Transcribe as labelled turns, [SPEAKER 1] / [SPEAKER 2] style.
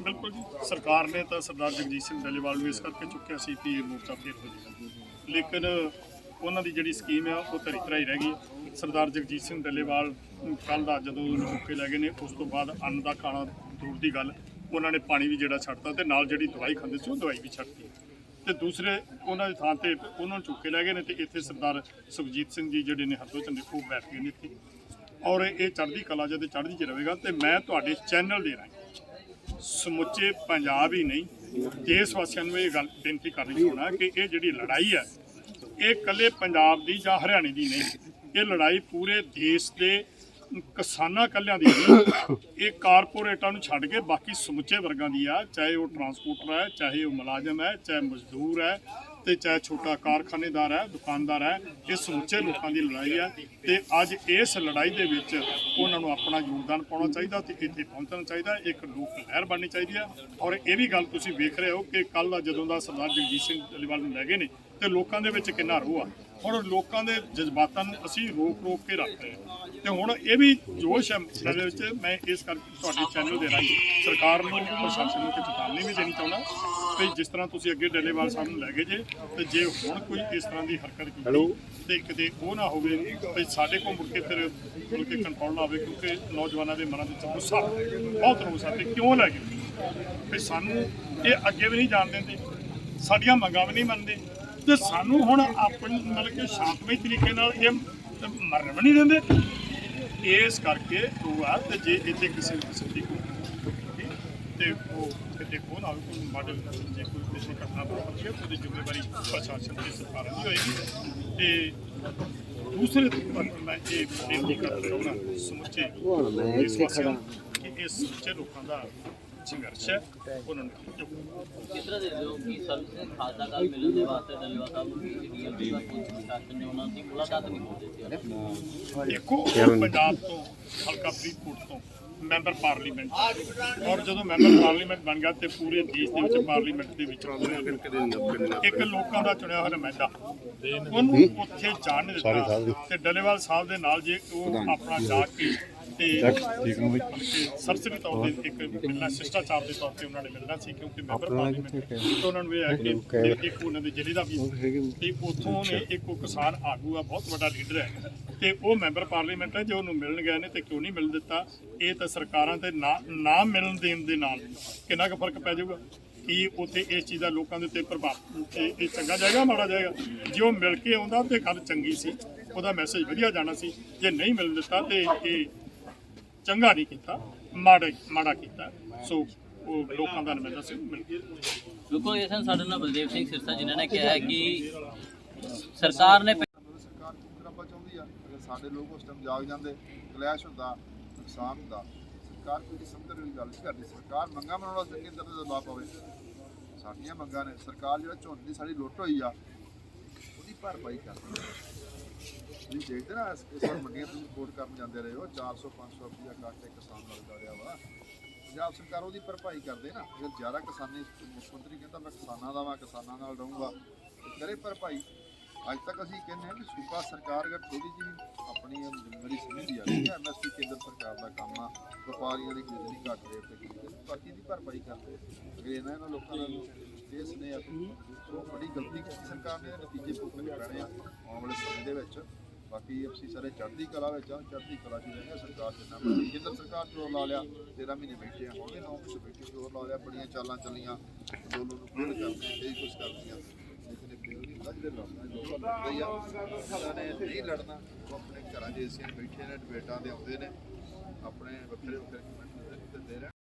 [SPEAKER 1] ਬਿਲਕੁਲ ਜੀ। ਸਰਕਾਰ ਨੇ ਤਾਂ ਸਰਦਾਰ ਜਗਜੀਤ ਸਿੰਘ ਡੱਲੇਵਾਲ ਨੂੰ ਇਸ ਕਰਕੇ ਚੁੱਕਿਆ ਸੀ ਕਿ ਇਹ ਮੋਰਚਾ ਫੇਰ ਹੋ ਜਾਏਗਾ। ਲੇਕਿਨ ਉਹਨਾਂ ਦੀ ਜਿਹੜੀ ਸਕੀਮ ਆ, ਉਹ ਧਰੀ ਧਰਾਈ ਰਹਿ ਗਈ। ਸਰਦਾਰ ਜਗਜੀਤ ਸਿੰਘ ਡੱਲੇਵਾਲ ਕੱਲ ਦਾ ਜਦੋਂ ਉਹਨੂੰ ਚੁੱਕੇ ਲੈ ਗਏ ਨੇ, ਉਸ ਤੋਂ ਬਾਅਦ ਅੰਨ ਦਾ ਖਾਣਾ ਦੂਰ ਦੀ ਗੱਲ। ਉਹਨਾਂ ਨੇ ਪਾਣੀ ਵੀ ਜਿਹੜਾ ਛੱਡਤਾ ਤੇ ਨਾਲ ਜਿਹੜੀ ਦਵਾਈ ਖਾਂਦੇ ਸੀ, ਉਹ ਦਵਾਈ ਵੀ ਛੱਡਤੀ। ਤੇ ਦੂਸਰੇ ਉਹਨਾਂ ਦੀ ਥਾਂ ਤੇ ਉਹਨਾਂ ਨੂੰ ਚੁੱਕ ਕੇ ਲੈ ਗਏ ਨੇ ਤੇ ਇੱਥੇ ਸਰਦਾਰ ਸੁਖਜੀਤ ਸਿੰਘ ਜੀ ਜਿਹੜੇ ਨੇ ਹੱਥੋਂ ਚੰਦੇ ਉਹ ਬੈਠ ਗਏ ਨੇ ਇੱਥੇ। ਔਰ ਇਹ ਚੜ੍ਹਦੀ ਕਲਾ ਜਦ ਚੜ੍ਹਦੀ ਚ ਰਹੇਗਾ ਤੇ ਮੈਂ ਤੁਹਾਡੇ ਚੈਨਲ ਦੇ ਰਾਹੀਂ ਸਮੁੱਚੇ ਪੰਜਾਬ ਹੀ ਨਹੀਂ, ਦੇਸ਼ ਵਾਸੀਆਂ ਨੂੰ ਇਹ ਗੱਲ ਬੇਨਤੀ ਕਰਨੀ ਚਾਹੁੰਦਾ ਕਿ ਇਹ ਜਿਹੜੀ ਲੜਾਈ ਹੈ, ਇਹ ਇਕੱਲੇ ਪੰਜਾਬ ਦੀ ਜਾਂ ਹਰਿਆਣੇ ਦੀ ਨਹੀਂ, ਇਹ ਲੜਾਈ ਪੂਰੇ ਦੇਸ਼ ਦੇ ਕਿਸਾਨਾਂ ਕੱਲਿਆਂ ਦੀ ਨਹੀਂ, ਇਹ ਕਾਰਪੋਰੇਟਾਂ ਨੂੰ ਛੱਡ ਕੇ ਬਾਕੀ ਸਮੁੱਚੇ ਵਰਗਾਂ ਦੀ ਆ, ਚਾਹੇ ਉਹ ਟਰਾਂਸਪੋਰਟਰ ਹੈ, ਚਾਹੇ ਉਹ ਮੁਲਾਜ਼ਮ ਹੈ, ਚਾਹੇ ਮਜ਼ਦੂਰ ਹੈ ਤੇ ਚਾਹੇ ਛੋਟਾ ਕਾਰਖਾਨੇਦਾਰ ਹੈ, ਦੁਕਾਨਦਾਰ ਹੈ, ਇਹ ਸਮੁੱਚੇ ਲੋਕਾਂ ਦੀ ਲੜਾਈ ਹੈ ਤੇ ਅੱਜ ਇਸ ਲੜਾਈ ਦੇ ਵਿੱਚ ਉਹਨਾਂ ਨੂੰ ਆਪਣਾ ਯੋਗਦਾਨ ਪਾਉਣਾ ਚਾਹੀਦਾ ਤੇ ਇੱਥੇ ਪਹੁੰਚਣਾ ਚਾਹੀਦਾ ਇੱਕ ਲੋਕ ਲਹਿਰ ਬਣਨੀ ਚਾਹੀਦੀ ਹੈ। ਔਰ ਇਹ ਵੀ ਗੱਲ ਤੁਸੀਂ ਵੇਖ ਰਹੇ ਹੋ ਕਿ ਕੱਲ ਦਾ ਜਦੋਂ ਦਾ ਸਰਦਾਰ ਜਗਜੀਤ ਸਿੰਘ ਡੱਲੇਵਾਲ ਨੂੰ ਲੈ ਗਏ ਨੇ ਤੇ ਲੋਕਾਂ ਦੇ ਵਿੱਚ ਕਿੰਨਾ ਰੋਹ ਆ। ਹੁਣ ਲੋਕਾਂ ਦੇ ਜਜ਼ਬਾਤਾਂ ਨੂੰ ਅਸੀਂ ਰੋਕ ਰੋਕ ਕੇ ਰੱਖ ਰਹੇ ਹਾਂ। ਤੇ ਹੁਣ ਇਹ ਵੀ ਜੋਸ਼ ਹੈ ਦੇ ਵਿੱਚ। ਮੈਂ ਇਸ ਕਰਕੇ ਤੁਹਾਡੇ ਚੈਨਲ ਦੇ ਰਾਹੀਂ ਸਰਕਾਰ ਨੂੰ ਪ੍ਰਸ਼ਾਸਨ ਨੂੰ ਚੇਤਾਵਨੀ ਵੀ ਦੇਣੀ ਚਾਹੁੰਦਾ। ਕਿ ਜਿਸ ਤਰ੍ਹਾਂ ਤੁਸੀਂ ਅੱਗੇ ਡੱਲੇਵਾਲ ਸਾਹਿਬ ਨੂੰ ਲੈ ਗਏ ਜੇ ਤੇ ਜੇ ਹੁਣ ਕੋਈ ਇਸ ਤਰ੍ਹਾਂ ਦੀ ਹਰਕਤ ਕੀਤੀ ਤੇ ਕਿਤੇ ਉਹ ਨਾ ਹੋਵੇ ਵੀ ਸਾਡੇ ਕੋਲ ਮੁੜ ਕੇ ਫਿਰ ਮੁੜ ਕੇ ਕੰਟਰੋਲ ਨਾ ਹੋਵੇ ਕਿਉਂਕਿ ਨੌਜਵਾਨਾਂ ਦੇ ਮਨਾਂ ਵਿੱਚ ਗੁੱਸਾ ਬਹੁਤ ਰੋਸ ਹੈ ਤੇ ਕਿਉਂ ਲੈ ਗਏ? ਵੀ ਸਾਨੂੰ ਇਹ ਅੱਗੇ ਵੀ ਨਹੀਂ ਜਾਣ ਦਿੰਦੇ। ਸਾਡੀਆਂ ਮੰਗਾਂ ਵੀ ਨਹੀਂ ਮੰਨਦੇ। ਤੇ ਸਾਨੂੰ ਹੁਣ ਆਪਣੀ ਮਤਲਬ ਕਿ ਸ਼ਾਂਤਮਈ ਤਰੀਕੇ ਨਾਲ ਇਹ ਮਰਨ ਵੀ ਨਹੀਂ ਦਿੰਦੇ। ਇਸ ਕਰਕੇ ਉਹ ਆ ਤੇ ਜੇ ਇੱਥੇ ਕਿਸੇ ਕਿਸਮ ਦੀ ਕੋਈ ਤੇ ਉਹ ਕਿਤੇ ਕੋਲ ਨਾ ਕੋਈ ਮਾਡਲ ਜੇ ਕੋਈ ਕਿਸੇ ਘਟਨਾ ਵਾਪਰਦੀ ਹੈ ਤਾਂ ਉਹਦੀ ਜ਼ਿੰਮੇਵਾਰੀ ਪ੍ਰਸ਼ਾਸਨ ਦੀ ਸਰਕਾਰਾਂ ਦੀ ਹੋਏਗੀ। ਤੇ ਦੂਸਰੇ ਪਾਸੇ ਮੈਂ ਇਹ ਬੇਨਤੀ ਕਰਦਾ ਚਾਹੁੰਦਾ ਸਮੁੱਚੇ ਇਸ ਕਿ ਇਹ ਸਮੁੱਚੇ ਲੋਕਾਂ ਦਾ ਸੰਘਰਸ਼ ਹੈ। ਉਹਨਾਂ ਨੂੰ
[SPEAKER 2] ਕਿਸ ਤਰ੍ਹਾਂ ਦੇ ਦਿਓ ਕਿ ਸਰਵਿਸ ਖਾਤਾ ਕਾਲ ਮਿਲਣ ਦੇ ਵਾਸਤੇ ਡੱਲੇਵਾਲ ਸਾਹਿਬ ਨੂੰ ਵੀ ਜਿਹੜੀ ਹੈ ਪੂਰਾ ਪੁਲਿਸ ਪ੍ਰਸ਼ਾਸਨ ਨੇ ਉਹਨਾਂ ਦੀ ਮੁਲਾਕਾਤ ਨਹੀਂ ਹੋ ਦਿੱਤੀ
[SPEAKER 1] ਦੇਖੋ ਉਹ ਪੰਜਾਬ ਤੋਂ ਹਲਕਾ ਫਰੀਦਕੋਟ ਤੋਂ ਮੈਂਬਰ ਪਾਰਲੀਮੈਂਟ ਔਰ ਜਦੋਂ ਮੈਂਬਰ ਪਾਰਲੀਮੈਂਟ ਬਣ ਗਿਆ ਤੇ ਪੂਰੇ ਦੇਸ਼ ਦੇ ਵਿੱਚ ਪਾਰਲੀਮੈਂਟ ਦੇ ਵਿੱਚ ਇੱਕ ਲੋਕਾਂ ਦਾ ਚੁਣਿਆ ਹੋਇਆ ਨੁਮਾਇੰਦਾ ਉਹਨੂੰ ਉੱਥੇ ਜਾਣ ਨਹੀਂ ਦਿੱਤਾ। ਤੇ ਡੱਲੇਵਾਲ ਸਾਹਿਬ ਦੇ ਨਾਲ ਜੇ ਉਹ ਆਪਣਾ ਜਾ ਕੇ ਤੇ ਸਰਸਰੀ ਤੌਰ ਤੇ ਇੱਕ ਮਿਲਣਾ ਸ਼ਿਸ਼ਟਾਚਾਰ ਦੇ ਤੌਰ ਤੇ ਉਹਨਾਂ ਨੇ ਮਿਲਣਾ ਸੀ ਕਿਉਂਕਿ ਮੈਂਬਰ ਪਾਰਲੀਮੈਂਟ ਤੇ ਉਹਨਾਂ ਨੂੰ ਇਹ ਹੈ ਕਿ ਇੱਕ ਉਹਨਾਂ ਦੇ ਜ਼ਿਲ੍ਹੇ ਦਾ ਵੀ ਤੇ ਉੱਥੋਂ ਨੇ ਇੱਕ ਉਹ ਕਿਸਾਨ ਆਗੂ ਆ ਬਹੁਤ ਵੱਡਾ ਲੀਡਰ ਹੈ ਤੇ ਉਹ ਮੈਂਬਰ ਪਾਰਲੀਮੈਂਟ ਹੈ ਜੇ ਉਹਨੂੰ ਮਿਲਣ ਗਏ ਨੇ ਤੇ ਕਿਉਂ ਨਹੀਂ ਮਿਲ ਦਿੱਤਾ? ਇਹ ਤਾਂ ਸਰਕਾਰਾਂ ਤੇ ਨਾ ਨਾ ਮਿਲਣ ਦੇਣ ਦੇ ਨਾਲ ਕਿੰਨਾ ਕੁ ਫ਼ਰਕ ਪੈ ਜਾਊਗਾ? ਕੀ ਉੱਥੇ ਇਸ ਚੀਜ਼ ਦਾ ਲੋਕਾਂ ਦੇ ਉੱਤੇ ਪ੍ਰਭਾਵ ਤੇ ਇਹ ਚੰਗਾ ਜਾਏਗਾ ਮਾੜਾ ਜਾਏਗਾ? ਜੇ ਉਹ ਮਿਲ ਕੇ ਆਉਂਦਾ ਤੇ ਗੱਲ ਚੰਗੀ ਸੀ ਉਹਦਾ ਮੈਸੇਜ ਵਧੀਆ ਜਾਣਾ ਸੀ। ਜੇ ਨਹੀਂ ਮਿਲ ਦਿੱਤਾ ਤੇ ਇਹ ਚੰਗਾ ਨਹੀਂ ਕੀਤਾ ਮਾੜਾ ਮਾੜਾ ਕੀਤਾ। ਸੋ ਉਹ ਲੋਕਾਂ ਦਾ ਨੁਮਾਇੰਦਾ ਸੀ। ਮਿਲ ਗਿਆ
[SPEAKER 2] ਬਿਲਕੁਲ ਇਹ ਸਨ ਸਾਡੇ ਨਾਲ ਬਲਦੇਵ ਸਿੰਘ ਸਿਰਸਾ ਜਿਨ੍ਹਾਂ ਨੇ ਕਿਹਾ ਹੈ ਕਿ ਸਰਕਾਰ ਨੇ
[SPEAKER 3] ਸਰਕਾਰ ਕੀ ਰੱਬਾ ਚਾਹੁੰਦੀ ਆ ਅਗਰ ਸਾਡੇ ਲੋਕ ਉਸ ਟਾਈਮ ਜਾਗ ਜਾਂਦੇ ਕਲੈਸ਼ ਹੁੰਦਾ ਨੁਕਸਾਨ ਹੁੰਦਾ ਸਰਕਾਰ ਕੋਈ ਸਮਝਣ ਵਾਲੀ ਗੱਲ ਨਹੀਂ ਕਰਦੀ। ਸਰਕਾਰ ਮੰਗਾਂ ਬਣਾਉਣ ਵਾਸਤੇ ਕੇਂਦਰ ਤੇ ਦਬਾਅ ਪਾਵੇ ਸਾਡੀਆਂ ਮੰਗਾਂ ਨੇ ਸਰਕਾਰ ਜਿਹੜਾ ਝੋਨੇ ਦੀ ਸਾਡੀ ਲੁੱਟ ਹੋਈ ਆ ਉਹਦੀ ਭਰਪਾਈ ਕਰਦੀ ਤੁਸੀਂ ਦੇਖਦੇ ਨਾ, ਇਸ ਇਸ ਵਾਰ ਮੰਡੀਆਂ ਤੋਂ ਰਿਪੋਰਟ ਕਰਨ ਜਾਂਦੇ ਰਹੇ ਹੋ 400 500 ਰੁਪਇਆ ਕੱਟ ਇੱਕ ਕਿਸਾਨ ਲੱਗਦਾ ਰਿਹਾ ਵਾ। ਪੰਜਾਬ ਸਰਕਾਰ ਉਹਦੀ ਭਰਪਾਈ ਕਰਦੇ ਨਾ, ਜੇ ਜ਼ਿਆਦਾ ਕਿਸਾਨੀ ਮੁੱਖ ਮੰਤਰੀ ਕਹਿੰਦਾ, ਮੈਂ ਕਿਸਾਨਾਂ ਦਾ ਵਾਂ, ਕਿਸਾਨਾਂ ਨਾਲ ਰਹੂੰਗਾ। ਕਰੇ ਭਰਪਾਈ। ਅੱਜ ਤੱਕ ਅਸੀਂ ਕਹਿੰਦੇ ਹਾਂ ਕਿ ਸੂਬਾ ਸਰਕਾਰ ਅਗਰ ਥੋੜੀ ਜਿਹੀ ਆਪਣੀ ਜ਼ਿੰਮੇਵਾਰੀ ਸਮਝਦੀ ਆ ਠੀਕ ਹੈ ਐਮਐਸਪੀ ਕੇਂਦਰ ਸਰਕਾਰ ਦਾ ਕੰਮ ਆ, ਵਪਾਰੀਆਂ ਦੀ ਖਰੀਦਣੀ ਘੱਟ ਰੇਟ ਤੇ ਕੀਤੀ ਬਾਕੀ ਦੀ ਭਰਪਾਈ ਕਰਦੇ ਅਗਰ ਇਹਨਾਂ ਲੋਕਾਂ ਨਾਲ ਇਸ ਨੇ ਸੋ ਬੜੀ ਗਲਤੀ ਕੀਤੀ। ਸਰਕਾਰ ਨੇ ਨਤੀਜੇ ਭੁਗਤਣੇ ਪੈਣੇ ਆ ਆਉਣ ਵਾਲੇ ਸਮੇਂ ਦੇ ਵਿੱਚ। ਬਾਕੀ ਅਸੀਂ ਸਾਰੇ ਚੜ੍ਹਦੀ ਕਲਾ ਵਿੱਚ ਆ ਚੜ੍ਹਦੀ ਕਲਾ ਚ ਰਹਿੰਦੇ ਸਰਕਾਰ ਜਿੰਨਾ ਮਰਜ਼ੀ, ਕੇਂਦਰ ਸਰਕਾਰ ਜੋਰ ਲਾ ਲਿਆ 13 ਮਹੀਨੇ ਬੈਠੇ ਆ, ਹੁਣ ਵੀ 9 ਮਹੀਨੇ ਬੈਠੇ, ਜੋਰ ਲਾ ਲਿਆ, ਬੜੀਆਂ ਚਾਲਾਂ ਚੱਲੀਆਂ, ਅੰਦੋਲਨ ਨੂੰ ਫੇਲ ਕਰਦੇ ਕਈ ਕੁਝ ਕਰਦੀਆਂ ਲੇਕਿਨ ਇਹ ਫੇਲ ਨਹੀਂ ਹੁੰਦਾ, ਜਿਹੜੇ ਲੜਨਾ ਲੋਕਾਂ ਲੜਦੇ ਹੀ ਆ ਉਹਨਾਂ ਨੇ ਨਹੀਂ ਲੜਨਾ, ਉਹ ਆਪਣੇ ਘਰਾਂ 'ਚ ਏਸੀਆਂ ਬੈਠੇ ਨੇ, ਡਿਬੇਟਾਂ ਦੇ ਆਉਂਦੇ ਨੇ, ਆਪਣੇ ਵੱਖਰੇ ਵੱਖਰੇ ਕਮੈਂਟ ਦਿੰਦੇ ਰਹਿਣ।